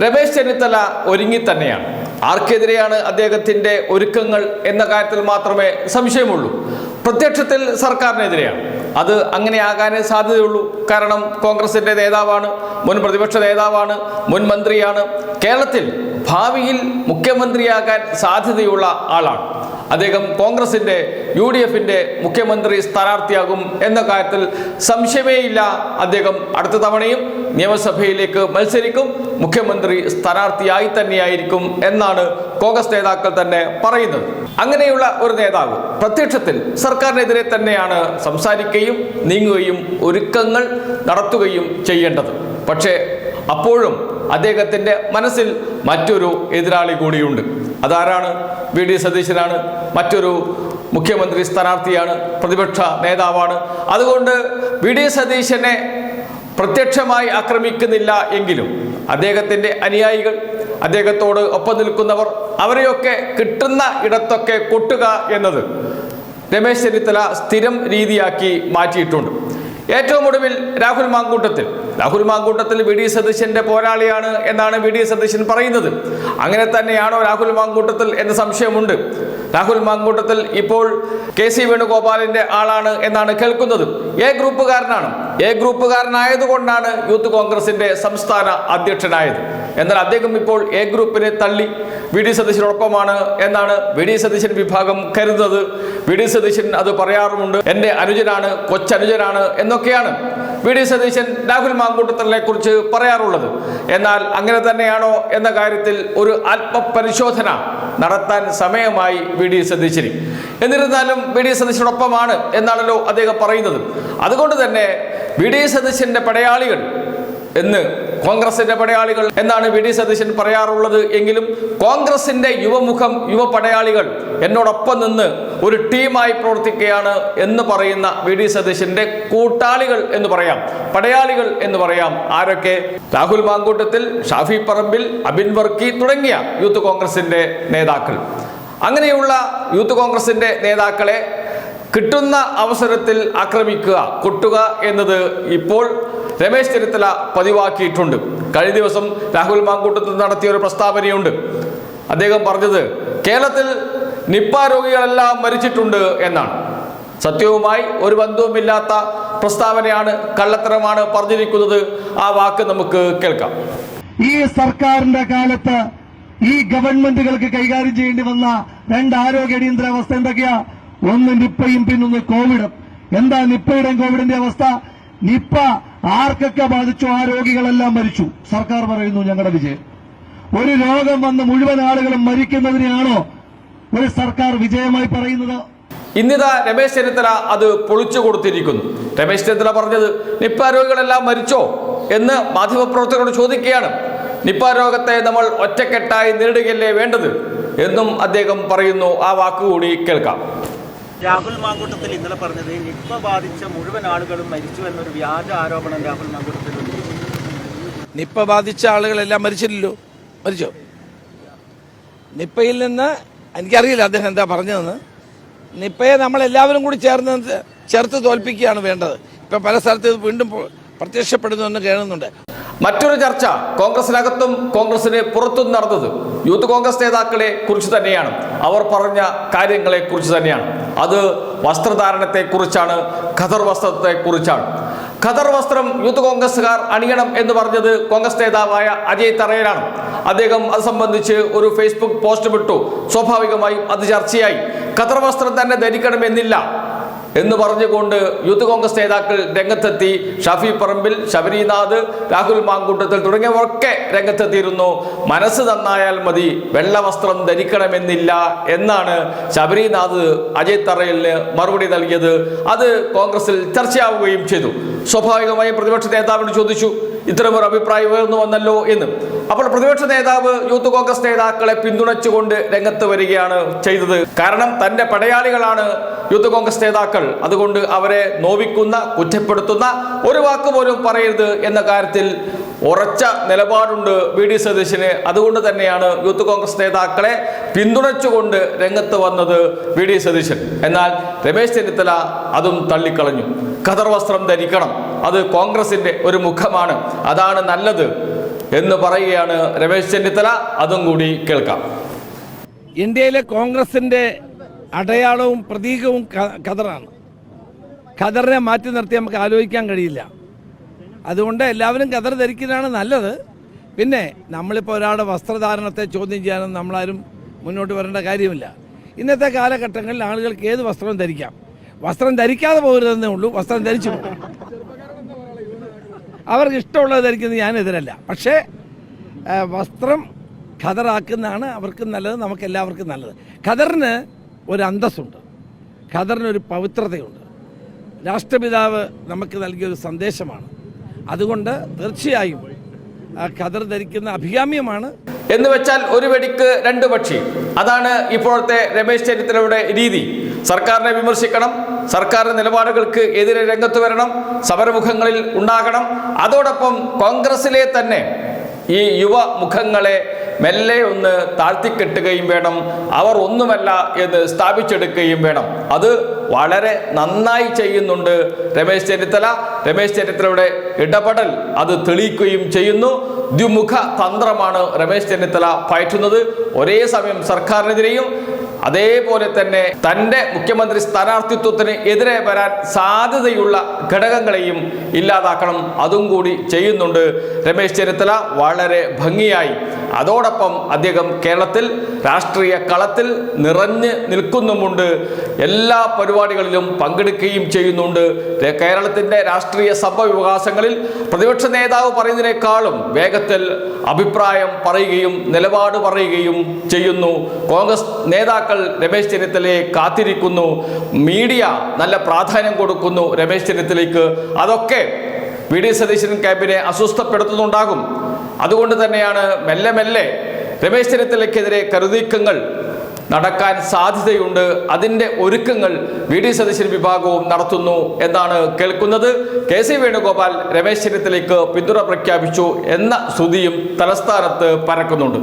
രമേശ് ചെന്നിത്തല ഒരുങ്ങി തന്നെയാണ്. ആർക്കെതിരെയാണ് അദ്ദേഹത്തിന്റെ ഒരുക്കങ്ങൾ എന്ന കാര്യത്തിൽ മാത്രമേ സംശയമുള്ളൂ. പ്രത്യക്ഷത്തിൽ സർക്കാരിനെതിരെയാണ്. അത് അങ്ങനെ ആകാനേ സാധ്യതയുള്ളൂ. കാരണം കോൺഗ്രസിന്റെ നേതാവാണ് മുൻ പ്രതിപക്ഷ നേതാവാണ് മുൻ മന്ത്രിയാണ്. കേരളത്തിൽ ഭാവിയിൽ മുഖ്യമന്ത്രിയാകാൻ സാധ്യതയുള്ള ആളാണ്. അദ്ദേഹം കോൺഗ്രസിന്റെ യു ഡി എഫിന്റെ മുഖ്യമന്ത്രി സ്ഥാനാർത്ഥിയാകും എന്ന കാര്യത്തിൽ സംശയമേയില്ല. അദ്ദേഹം അടുത്ത തവണയും നിയമസഭയിലേക്ക് മത്സരിക്കും. മുഖ്യമന്ത്രി സ്ഥാനാർത്ഥിയായി തന്നെയായിരിക്കും എന്നാണ് കോൺഗ്രസ് നേതാക്കൾ തന്നെ പറയുന്നത്. അങ്ങനെയുള്ള ഒരു നേതാവ് പ്രത്യക്ഷത്തിൽ സർക്കാരിനെതിരെ തന്നെയാണ് സംസാരിക്കുകയും നീങ്ങുകയും ഒരുക്കങ്ങൾ നടത്തുകയും ചെയ്യേണ്ടത്. പക്ഷേ അപ്പോഴും അദ്ദേഹത്തിന്റെ മനസ്സിൽ മറ്റൊരു എതിരാളി കൂടിയുണ്ട്. അതാരാണ്? വി ഡി സതീശനാണ്. മറ്റൊരു മുഖ്യമന്ത്രി സ്ഥാനാർത്ഥിയാണ്. പ്രതിപക്ഷ നേതാവാണ്. അതുകൊണ്ട് വി ഡി സതീശനെ പ്രത്യക്ഷമായി ആക്രമിക്കുന്നില്ല എങ്കിലും അദ്ദേഹത്തിന്റെ അനുയായികൾ അദ്ദേഹത്തോട് ഒപ്പം നിൽക്കുന്നവർ അവരെയൊക്കെ കിട്ടുന്ന ഇടത്തൊക്കെ കൊട്ടുക എന്നത് രമേശ് ചെന്നിത്തല സ്ഥിരം രീതിയാക്കി മാറ്റിയിട്ടുണ്ട്. ഏറ്റവും ഒടുവിൽ രാഹുൽ മാങ്കൂട്ടത്തിൽ രാഹുൽ മാങ്കൂട്ടത്തിൽ വി ഡി സതീശന്റെ പോരാളിയാണ് എന്നാണ് വി ഡി സതീശൻ പറയുന്നത്. അങ്ങനെ തന്നെയാണോ രാഹുൽ മാങ്കൂട്ടത്തിൽ എന്ന സംശയമുണ്ട്. രാഹുൽ മാങ്കൂട്ടത്തിൽ ഇപ്പോൾ കെ സി വേണുഗോപാലിന്റെ ആളാണ് എന്നാണ് കേൾക്കുന്നത്. എ ഗ്രൂപ്പുകാരനാണ്. എ ഗ്രൂപ്പുകാരനായതുകൊണ്ടാണ് യൂത്ത് കോൺഗ്രസിന്റെ സംസ്ഥാന അധ്യക്ഷനായത്. എന്നാൽ അദ്ദേഹം ഇപ്പോൾ എ ഗ്രൂപ്പിനെ തള്ളി വി ഡി സതീശനോടൊപ്പമാണ് എന്നാണ് വി ഡി സതീശൻ വിഭാഗം കരുതുന്നത്. വി ഡി സതീശൻ അത് പറയാറുമുണ്ട് എന്റെ അനുജനാണ് കൊച്ചനുജനാണ് എന്നൊക്കെയാണ്. വി ഡി സതീശൻ രാഹുൽ മാങ്കൂട്ടത്തലിനെ കുറിച്ച് പറയാറുള്ളത്. എന്നാൽ അങ്ങനെ തന്നെയാണോ എന്ന കാര്യത്തിൽ ഒരു ആത്മപരിശോധന നടത്താൻ സമയമായി വി ഡി സതീശന്. എന്നിരുന്നാലും വി ഡി സതീശനോടൊപ്പമാണ് എന്നാണല്ലോ അദ്ദേഹം പറയുന്നത്. അതുകൊണ്ട് തന്നെ വി ഡി സതീശന്റെ പടയാളികൾ എന്ന് കോൺഗ്രസിന്റെ പടയാളികൾ എന്നാണ് വി ഡി സതീശൻ പറയാറുള്ളത്. എങ്കിലും കോൺഗ്രസിന്റെ യുവമുഖം യുവ പടയാളികൾ എന്നോടൊപ്പം നിന്ന് ഒരു ടീമായി പ്രവർത്തിക്കുകയാണ് എന്ന് പറയുന്ന വി ഡി സതീശന്റെ കൂട്ടാളികൾ എന്ന് പറയാം. പടയാളികൾ എന്ന് പറയാം. ആരൊക്കെ? രാഹുൽ മാങ്കൂട്ടത്തിൽ ഷാഫി പറമ്പിൽ അബിൻ വർക്കി തുടങ്ങിയ യൂത്ത് കോൺഗ്രസിന്റെ നേതാക്കൾ. അങ്ങനെയുള്ള യൂത്ത് കോൺഗ്രസിന്റെ നേതാക്കളെ കിട്ടുന്ന അവസരത്തിൽ ആക്രമിക്കുക കൊട്ടുക എന്നത് ഇപ്പോൾ രമേശ് ചെന്നിത്തല പതിവാക്കിയിട്ടുണ്ട്. കഴിഞ്ഞ ദിവസം രാഹുൽ മാങ്കൂട്ടത്തിൽ നടത്തിയ ഒരു പ്രസ്താവനയുണ്ട്. അദ്ദേഹം പറഞ്ഞത് കേരളത്തിൽ നിപ്പ രോഗികളെല്ലാം മരിച്ചിട്ടുണ്ട് എന്നാണ്. സത്യവുമായി ഒരു ബന്ധവുമില്ലാത്ത പ്രസ്താവനയാണ് കള്ളത്തരമാണ് പറഞ്ഞിരിക്കുന്നത്. ആ വാക്ക് നമുക്ക് കേൾക്കാം. ഈ സർക്കാരിന്റെ കാലത്ത് ഈ ഗവൺമെന്റുകൾക്ക് കൈകാര്യം ചെയ്യേണ്ടി വന്ന രണ്ട് ആരോഗ്യ അടിയന്തരാവസ്ഥ എന്തൊക്കെയാ? ഒന്ന് നിപ്പയും പിന്നൊന്ന് കോവിഡും. എന്താ നിപ്പയുടെയും കോവിഡിന്റെ അവസ്ഥ? നിപ്പ ആർക്കൊക്കെ ബാധിച്ചു? ആ രോഗികളെല്ലാം മരിച്ചു. സർക്കാർ പറയുന്നു ഞങ്ങളുടെ വിജയം. ഒരു രോഗം വന്ന് മുഴുവൻ ആളുകളും മരിക്കുന്നതിനെയാണോ ഒരു സർക്കാർ വിജയമായി പറയുന്നത്? ഇന്നിതാ രമേശ് ചെന്നിത്തല അത് പൊളിച്ചു കൊടുത്തിരിക്കുന്നു. രമേശ് ചെന്നിത്തല പറഞ്ഞത് നിപ്പ രോഗികളെല്ലാം മരിച്ചോ? എന്ന് മാധ്യമപ്രവർത്തകരോട് ചോദിക്കുകയാണ്. നിപ്പ രോഗത്തെ നമ്മൾ ഒറ്റക്കെട്ടായി നേരിടുകയല്ലേ വേണ്ടത്? എന്നും അദ്ദേഹം പറയുന്നു. ആ വാക്കുകൂടി കേൾക്കാം. രാഹുൽ മാങ്കൂട്ടത്തിൽ ഇന്നലെ പറഞ്ഞത് നിപ്പ ബാധിച്ച മുഴുവൻ ആളുകളും മരിച്ചു എന്നൊരു വ്യാജ ആരോപണം രാഹുൽ മാങ്കൂട്ടത്തിൽ. നിപ്പ ബാധിച്ച ആളുകളെല്ലാം മരിച്ചില്ലല്ലോ? മരിച്ചോ? നിപ്പയിൽ നിന്ന് എനിക്കറിയില്ല അദ്ദേഹം എന്താ പറഞ്ഞതെന്ന്. നിപ്പയെ നമ്മൾ എല്ലാവരും കൂടി ചേർന്ന് ചേർത്ത് തോൽപ്പിക്കുകയാണ് വേണ്ടത്. ഇപ്പം പല സ്ഥലത്ത് വീണ്ടും പ്രത്യക്ഷപ്പെടുന്നുവെന്ന് കേൾക്കുന്നുണ്ട്. മറ്റൊരു ചർച്ച കോൺഗ്രസിനകത്തും കോൺഗ്രസിന് പുറത്തും നടന്നത്. യൂത്ത് കോൺഗ്രസ് നേതാക്കളെ കുറിച്ച് തന്നെയാണ്. അവർ പറഞ്ഞ കാര്യങ്ങളെ കുറിച്ച് തന്നെയാണ്. അത് വസ്ത്രധാരണത്തെക്കുറിച്ചാണ് ഖദർ വസ്ത്രത്തെക്കുറിച്ചാണ്. ഖദർ വസ്ത്രം യൂത്ത് കോൺഗ്രസ്സുകാർ അണിയണം എന്ന് പറഞ്ഞത് കോൺഗ്രസ് നേതാവായ അജയ് തറയനാണ് അദ്ദേഹം അത് സംബന്ധിച്ച് ഒരു ഫേസ്ബുക്ക് പോസ്റ്റ് വിട്ടു സ്വാഭാവികമായും അത് ചർച്ചയായി. ഖദർ വസ്ത്രം തന്നെ ധരിക്കണമെന്നില്ല. എന്ന് പറഞ്ഞുകൊണ്ട് യൂത്ത് കോൺഗ്രസ് നേതാക്കൾ രംഗത്തെത്തി. ഷഫി പറമ്പിൽ ശബരിനാഥ് രാഹുൽ മാങ്കൂട്ടത്തിൽ തുടങ്ങിയവരൊക്കെ രംഗത്തെത്തിയിരുന്നു. മനസ്സ് നന്നായാൽ മതി വെള്ളവസ്ത്രം ധരിക്കണമെന്നില്ല എന്നാണ് ശബരിനാഥ് അജയ് തറയലിന് മറുപടി നൽകിയത്. അത് കോൺഗ്രസിൽ ചർച്ചയാവുകയും ചെയ്തു. സ്വാഭാവികമായും പ്രതിപക്ഷ നേതാവിനോട് ചോദിച്ചു ഇത്തരമൊരു അഭിപ്രായം ഉയർന്നു വന്നല്ലോ എന്ന്. അപ്പോൾ പ്രതിപക്ഷ നേതാവ് യൂത്ത് കോൺഗ്രസ് നേതാക്കളെ പിന്തുണച്ചുകൊണ്ട് രംഗത്ത് വരികയാണ് ചെയ്തത്. കാരണം തന്റെ പടയാളികളാണ് യൂത്ത് കോൺഗ്രസ് നേതാക്കൾ. അതുകൊണ്ട് അവരെ നോവിക്കുന്ന കുറ്റപ്പെടുത്തുന്ന ഒരു വാക്ക് പോലും പറയരുത് എന്ന കാര്യത്തിൽ ഉറച്ച നിലപാടുണ്ട് വി ഡി സതീശന്. അതുകൊണ്ട് തന്നെയാണ് യൂത്ത് കോൺഗ്രസ് നേതാക്കളെ പിന്തുണച്ചുകൊണ്ട് രംഗത്ത് വന്നത് വി ഡി സതീശൻ. എന്നാൽ രമേശ് ചെന്നിത്തല അതും തള്ളിക്കളഞ്ഞു. ഖദർ വസ്ത്രം ധരിക്കണം. അത് കോൺഗ്രസിന്റെ ഒരു മുഖമാണ്. അതാണ് നല്ലത് എന്ന് പറയുകയാണ് രമേശ് ചെന്നിത്തല. അതും കൂടി കേൾക്കാം. ഇന്ത്യയിലെ കോൺഗ്രസിന്റെ അടയാളവും പ്രതീകവും ഖദറാണ്. ഖദറിനെ മാറ്റി നിർത്തി നമുക്ക് ആലോചിക്കാൻ കഴിയില്ല. അതുകൊണ്ട് എല്ലാവരും ഖദർ ധരിക്കുന്നതാണ് നല്ലത്. പിന്നെ നമ്മളിപ്പോൾ ഒരാളുടെ വസ്ത്രധാരണത്തെ ചോദ്യം ചെയ്യാനും നമ്മളാരും മുന്നോട്ട് വരേണ്ട കാര്യമില്ല. ഇന്നത്തെ കാലഘട്ടങ്ങളിൽ ആളുകൾക്ക് ഏത് വസ്ത്രവും ധരിക്കാം? വസ്ത്രം ധരിക്കാതെ പോകരുതെന്നേ ഉള്ളൂ. വസ്ത്രം ധരിച്ചു പോകും അവർക്ക് ഇഷ്ടമുള്ളത് ധരിക്കുന്നത് ഞാൻ എതിരല്ല പക്ഷേ വസ്ത്രം ഖദറാക്കുന്നതാണ് അവർക്ക് നല്ലത് നമുക്ക് എല്ലാവർക്കും നല്ലത്. ഖദറിന് ഒരു അന്തസ്സുണ്ട്. ഖദറിനൊരു പവിത്രതയുണ്ട്. രാഷ്ട്രപിതാവ് നമുക്ക് നൽകിയൊരു സന്ദേശമാണ്. അതുകൊണ്ട് തീർച്ചയായും ഖദർ ധരിക്കുന്ന അഭികാമ്യമാണ്. എന്ന് വെച്ചാൽ ഒരു വെടിക്ക് രണ്ട് പക്ഷി. അതാണ് ഇപ്പോഴത്തെ രമേശ് ചെന്നിത്തലയുടെ രീതി. സർക്കാരിനെ വിമർശിക്കണം സർക്കാരിന്റെ നിലപാടുകൾക്ക് എതിരെ രംഗത്ത് വരണം സമരമുഖങ്ങളിൽ ഉണ്ടാകണം. അതോടൊപ്പം കോൺഗ്രസിലെ തന്നെ ഈ യുവമുഖങ്ങളെ മെല്ലെ ഒന്ന് താഴ്ത്തിക്കെട്ടുകയും വേണം. അവർ ഒന്നുമല്ല എന്ന് സ്ഥാപിച്ചെടുക്കുകയും വേണം. അത് വളരെ നന്നായി ചെയ്യുന്നുണ്ട് രമേശ് ചെന്നിത്തല. രമേശ് ചെന്നിത്തലയുടെ ഇടപെടൽ അത് തെളിയിക്കുകയും ചെയ്യുന്നു. ദ്വിമുഖ തന്ത്രമാണ് രമേശ് ചെന്നിത്തല പയറ്റുന്നത്. ഒരേ സമയം സർക്കാരിനെതിരെയും അതേപോലെ തന്നെ തന്റെ മുഖ്യമന്ത്രി സ്ഥാനാർത്ഥിത്വത്തിന് എതിരെ വരാൻ സാധ്യതയുള്ള ഘടകങ്ങളെയും ഇല്ലാതാക്കണം. അതും കൂടി ചെയ്യുന്നുണ്ട് രമേശ് ചെന്നിത്തല. വളരെ ഭംഗിയായി അതോടൊപ്പം അദ്ദേഹം കേരളത്തിൽ രാഷ്ട്രീയ കളത്തിൽ നിറഞ്ഞ് നിൽക്കുന്നുമുണ്ട്. എല്ലാ പരിപാടികളിലും പങ്കെടുക്കുകയും ചെയ്യുന്നുണ്ട്. കേരളത്തിന്റെ രാഷ്ട്രീയ സംഭവവികാസങ്ങളിൽ പ്രതിപക്ഷ നേതാവ് പറയുന്നതിനേക്കാളും വേഗത്തിൽ അഭിപ്രായം പറയുകയും നിലപാട് പറയുകയും ചെയ്യുന്നു. കോൺഗ്രസ് നേതാക്കൾ രമേശ് ചെന്നിത്തലയെ കാത്തിരിക്കുന്നു. മീഡിയ നല്ല പ്രാധാന്യം കൊടുക്കുന്നു രമേശ് ചെന്നിത്തലയ്ക്ക്. അതൊക്കെ വി. ഡി. സതീശൻ ക്യാമ്പിനെ അസ്വസ്ഥപ്പെടുത്തുന്നുണ്ടാകും. അതുകൊണ്ട് തന്നെയാണ് മെല്ലെ മെല്ലെ രമേശ് ചെന്നിത്തലയ്ക്കെതിരെ കരുനീക്കങ്ങൾ നടക്കാൻ സാധ്യതയുണ്ട്. അതിന്റെ ഒരുക്കങ്ങൾ വി ഡി സതീശൻ വിഭാഗവും നടത്തുന്നു എന്നാണ് കേൾക്കുന്നത്. കെ സി വേണുഗോപാൽ രമേശ് ചെന്നിത്തലയ്ക്ക് പിന്തുണ പ്രഖ്യാപിച്ചു എന്ന ശ്രുതിയും തലസ്ഥാനത്ത് പരക്കുന്നുണ്ട്.